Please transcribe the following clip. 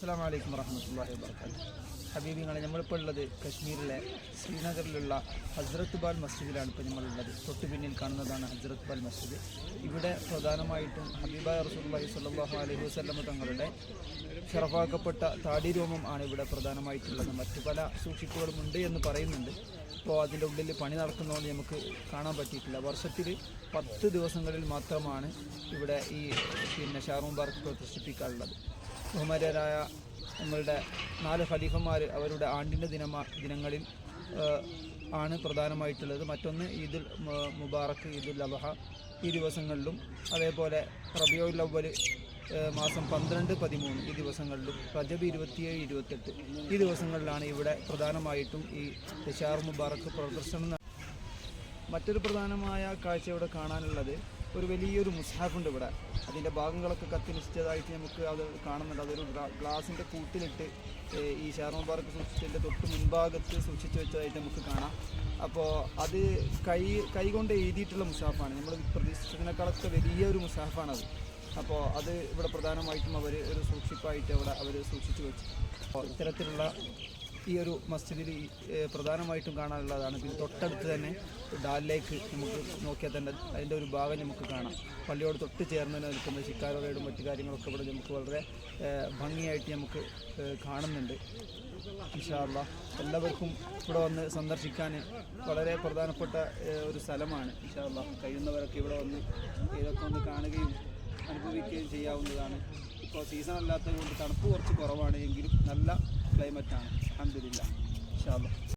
അസ്സാം വലൈക്കും വറഹമത്തല്ലാഹി വാബർക്കാത്തു ഹബീബിങ്ങളെ നമ്മളിപ്പോൾ ഉള്ളത് കശ്മീരിലെ ശ്രീനഗറിലുള്ള ഹസ്രത്ത് ബാൽ മസ്ജിദിലാണ് ഇപ്പോൾ നമ്മളുള്ളത്. തൊട്ട് പിന്നിൽ കാണുന്നതാണ് ഹസ്രത്ത് ബാൽ മസ്ജിദ്. ഇവിടെ പ്രധാനമായിട്ടും ഹബീബ റസൂലുള്ളാഹി സ്വല്ലല്ലാഹു അലൈഹി വസ്ലമ തങ്ങളുടെ ഷറഫാക്കപ്പെട്ട താടി രോമം ആണ് ഇവിടെ പ്രധാനമായിട്ടുള്ളത്. മറ്റു പല സൂക്ഷിപ്പുകളും ഉണ്ട് എന്ന് പറയുന്നുണ്ട്. ഇപ്പോൾ അതിന്റെ ഉള്ളിൽ പണി നടക്കുന്നതുകൊണ്ട് നമുക്ക് കാണാൻ പറ്റിയിട്ടില്ല. വർഷത്തിൽ പത്ത് ദിവസങ്ങളിൽ മാത്രമാണ് ഇവിടെ ഈ പിന്നെ ഷാറൂം പാർക്ക് പ്രതിഷ്ഠിപ്പിക്കാറുള്ളത് ബഹുമാര്യരായ നമ്മളുടെ നാല് ഖലീഫന്മാർ അവരുടെ ആണ്ടിന്റെ ദിനമാ ദിനങ്ങളിൽ ആണ് പ്രധാനമായിട്ടുള്ളത്. മറ്റൊന്ന് ഈദുൽ മുബാറക്ക് ഈദുൽ അബഹ. ഈ ദിവസങ്ങളിലും അതേപോലെ റബിയുൽ അവ്വൽ മാസം പന്ത്രണ്ട് പതിമൂന്ന് ഈ ദിവസങ്ങളിലും റജബ് ഇരുപത്തിയേഴ് ഇരുപത്തെട്ട്. ഈ ദിവസങ്ങളിലാണ് ഇവിടെ പ്രധാനമായിട്ടും ഈ ഷാർ മുബാറക്ക് പ്രദർശനം മറ്റൊരു പ്രധാനമായ കാഴ്ച ഇവിടെ കാണാനുള്ളത് ഒരു വലിയൊരു മുസ്ഹാഫുണ്ട് ഇവിടെ. അതിന്റെ ഭാഗങ്ങളൊക്കെ കത്തിനിശ്ചിതമായിട്ട് നമുക്ക് അത് കാണുന്നുണ്ട്. അതൊരു ഗ്ലാ- ഗ്ലാസിന്റെ കൂട്ടിലിട്ട് ഈ ഷാർമ പാർക്ക് സൂക്ഷിച്ചതിന്റെ തൊട്ട് മുൻഭാഗത്ത് സൂക്ഷിച്ചു വെച്ചതായിട്ട് നമുക്ക് കാണാം. അപ്പോൾ അത് കൈ കൈ കൊണ്ട് എഴുതിയിട്ടുള്ള മുസാഫാണ് നമ്മൾ പ്രതീക്ഷിച്ചതിനേക്കാളൊക്കെ വലിയൊരു മുസാഫാണത് അപ്പോൾ അത്. ഇവിടെ പ്രധാനമായിട്ടും അവർ ഒരു സൂക്ഷിപ്പായിട്ട് അവിടെ അവർ സൂക്ഷിച്ചു വെച്ചു. അപ്പോൾ ഇത്തരത്തിലുള്ള ഈ ഒരു മസ്ജിദിൽ പ്രധാനമായിട്ടും കാണാനുള്ളതാണ്. പിന്നെ തൊട്ടടുത്ത് തന്നെ ഡാലിലേക്ക് നമുക്ക് നോക്കിയാൽ തന്നെ അതിന്റെ ഒരു ഭാഗം നമുക്ക് കാണാം. പള്ളിയോട് തൊട്ട് ചേർന്ന് തന്നെ നിൽക്കുന്ന ശിക്കാരോടും മറ്റു കാര്യങ്ങളൊക്കെ ഇവിടെ നമുക്ക് വളരെ ഭംഗിയായിട്ട് നമുക്ക് കാണുന്നുണ്ട്. ഇൻഷാല്ല എല്ലാവർക്കും ഇവിടെ വന്ന് സന്ദർശിക്കാൻ വളരെ പ്രധാനപ്പെട്ട ഒരു സ്ഥലമാണ്. ഇൻഷാല്ല കഴിയുന്നവരൊക്കെ ഇവിടെ വന്ന് ഇതൊക്കെ ഒന്ന് കാണുകയും അനുഭവിക്കുകയും ചെയ്യാവുന്നതാണ്. ഇപ്പോൾ സീസൺ അല്ലാത്തത് കൊണ്ട് തണുപ്പ് കുറച്ച് കുറവാണ്. എങ്കിലും നല്ല دائمة نعمة الحمد لله. إن شاء الله.